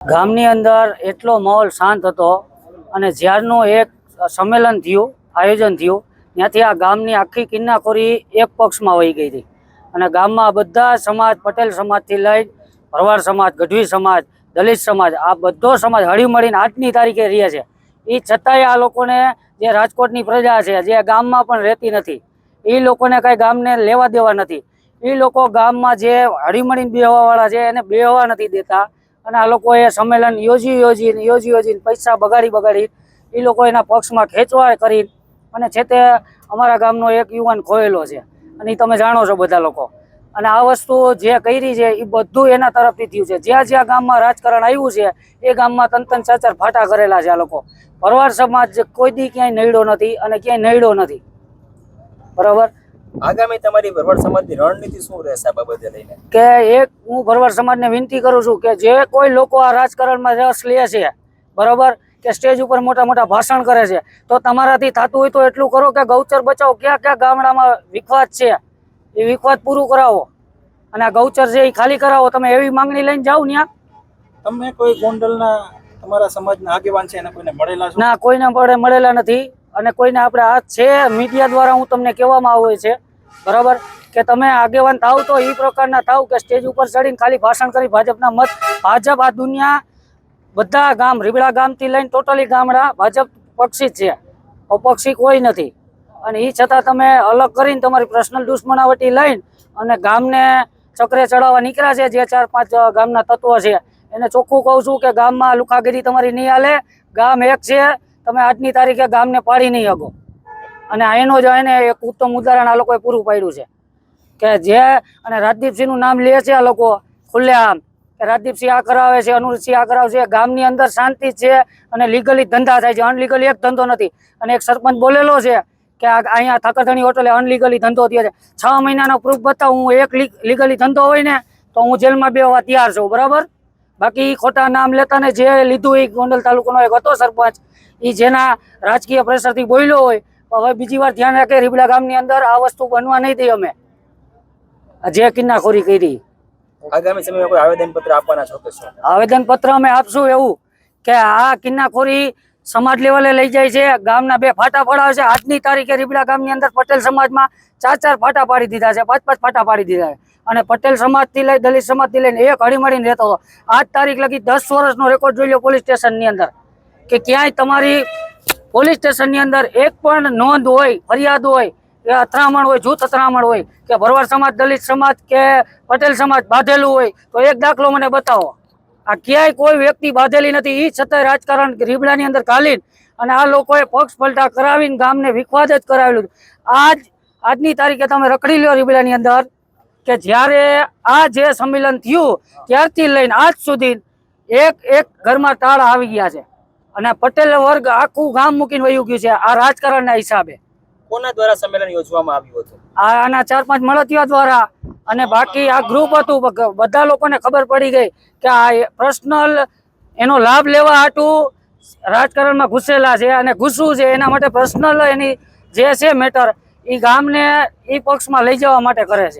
ગામની અંદર એટલો માહોલ શાંત હતો અને જ્યારનું એક સંમેલન થયું, આયોજન થયું, ત્યાંથી આ ગામની આખી કિન્નાખોરી એક પક્ષમાં વહી ગઈ હતી. અને ગામમાં બધા સમાજ, પટેલ સમાજથી લઈ ભરવાડ સમાજ, ગઢવી સમાજ, દલિત સમાજ, આ બધો સમાજ હળીમળીને આજની તારીખે રહે છે. એ છતાંય આ લોકોને જે રાજકોટની પ્રજા છે, જે ગામમાં પણ રહેતી નથી એ લોકોને કાંઈ ગામને લેવા દેવા નથી. એ લોકો ગામમાં જે હળીમળીને બેહવાવાળા છે, એને બેહવા નથી દેતા. અને આ લોકોએ સંમેલન યોજી યોજીને યોજી યોજીને પૈસા બગાડી બગાડી એ લોકો એના પક્ષમાં ખેંચવા કરી અને છે તે અમારા ગામનો એક યુવાન ખોયેલો છે. અને એ તમે જાણો છો બધા લોકો. અને આ વસ્તુ જે કરી છે એ બધું એના તરફથી થયું છે. જ્યાં જ્યાં ગામમાં રાજકારણ આવ્યું છે, એ ગામમાં તન તન ચાર ચાર ફાટા કરેલા છે આ લોકો. ભરવાડ સમાજ કોઈ દી ક્યાંય નડ્યો નથી અને ક્યાંય નડ્યો નથી. બરાબર? આગામી તમારી ભરવાડ સમાજની રણનીતિ શું રહેશે આ બાબતે લઈને? કે એક હું ભરવાડ સમાજને વિનંતી કરું છું કે જે કોઈ લોકો આ રાજકારણમાં રસ લે છે બરાબર? કે સ્ટેજ ઉપર મોટા મોટા ભાષણ કરે છે તો તમારાથી થતું હોય તો એટલું કરો કે ગૌચર બચાવો. ક્યાં ક્યાં ગામડામાં વિખવાદ છે? એ વિખવાદ પૂરું કરાવો. અને આ ગૌચર છે એ ખાલી કરાવો તમે એવી માંગણી લઈને જાઓ ત્યાં તમે કોઈ ગોંડલના તમારા સમાજના આગેવાન છે એને કોઈને મળેલા છો? ના કોઈને મળેલા નથી. અને કોઈને આપણે આ છે મીડિયા દ્વારા હું તમને કહેવામાં આવે છે બરાબર? કે તમે આગેવાન થાવ તો એ પ્રકારના થાવ કે સ્ટેજ ઉપર ચડીને ખાલી ભાષણ કરી ભાજપના મત. ભાજપ આ દુનિયા બધા ગામ, રીબડા ગામથી લઈને ટોટલી ગામડા ભાજપ પક્ષી છે. અપક્ષી કોઈ નથી. અને એ છતાં તમે અલગ કરીને તમારી પર્સનલ દુશ્મનાવટી લઈને અને ગામને ચક્રે ચડાવવા નીકળ્યા છે, જે ચાર પાંચ ગામના તત્વો છે. એને ચોખ્ખું કહું છું કે ગામમાં લુખાગીરી તમારી નહીં હાલે. ગામ એક છે. તમે આજની તારીખે ગામને પાડી નહીં શકો. અને એનો જ એને એક ઉત્તમ ઉદાહરણ આ લોકોએ પૂરું પાડ્યું છે. કે જે અને રાજદીપસિંહનું નામ લે છે આ લોકો ખુલ્લેઆમ. કે રાજદીપસિંહ આ કરાવે છે, અનુરસિંહ આ કરાવે છે ગામની અંદર શાંતિ છે અને લીગલી ધંધા થાય છે. અનલીગલી એક ધંધો નથી. અને એક સરપંચ બોલેલો છે કે અહીંયા થકરધણી હોટલે અનલીગલી ધંધો થયો છે. છ મહિનાનો પ્રૂફ બતાવું, હું એક લીગલી ધંધો હોય ને, તો હું જેલમાં બેવા તૈયાર છું. બરાબર? બાકી ખોટા નામ લેતા ને જે લીધું એ ગોંડલ તાલુકાનો એક હતો સરપંચ એ જેના રાજકીય પ્રેશરથી બોલ્યો હોય હવે બીજી વાર ધ્યાન રાખે રીબડા ગામની અંદર આ વસ્તુ બનવા નહીં દઈએ અમે. જે કિન્નાખોરી કરી. આગામી સમયમાં કોઈ આવેદન પત્ર આપવાના છો કે આવેદન પત્ર અમે આપશું એવું કે આ કિન્નાખોરી સમાજ લેવલે લઈ જાય છે. ગામના બે ફાટા પડાવે છે. આજની તારીખે રીબડા ગામની અંદર પટેલ સમાજમાં ચાર ચાર ફાટા પાડી દીધા છે. પાંચ પાંચ ફાટા પાડી દીધા છે. અને પટેલ સમાજથી લઈ દલિત સમાજથી લઈને એક હળીમળીને રહેતો હતો. આજ તારીખ લગી દસ વર્ષનો રેકોર્ડ જોઈ લો પોલીસ સ્ટેશનની અંદર કે ક્યાંય તમારી પોલીસ સ્ટેશનની અંદર એક પણ નોંધ હોય, ફરિયાદ હોય, કે અથડામણ હોય, જૂથ અથડામણ હોય, કે ભરવાડ સમાજ, દલિત સમાજ કે પટેલ સમાજ બાંધેલું હોય, તો એક દાખલો મને બતાવો. આ ક્યાંય કોઈ વ્યક્તિ બાંધેલી નથી એ છતાંય રાજકારણ રીબડાની અંદર ઘાલીને અને આ લોકોએ પક્ષ પલટા કરાવીને ગામને વિખવાદ જ કરાવેલું આજ, આજની તારીખે તમે રખડી લ્યો રીબડાની અંદર, કે જ્યારે આ જે સંમેલન થયું, ત્યારથી લઈને આજ સુધી એક એક ઘરમાં તાળા આવી ગયા છે. અને પટેલ વર્ગ આખું ગામ મૂકીને વયું ગયું છે આ રાજકારણના હિસાબે. કોના દ્વારા સંમેલન યોજવામાં આવ્યું હતું? આ આના ચાર પાંચ મળતિયા દ્વારા અને બાકી આ ગ્રુપ હતું બધા લોકોને ખબર પડી ગઈ કે આ પર્સનલ એનો લાભ લેવા હાટું રાજકારણમાં ઘૂસેલા છે અને ઘૂસવું છે એના માટે પર્સનલ એની જે છે મેટર એ ગામને એ પક્ષમાં લઈ જવા માટે કરે છે.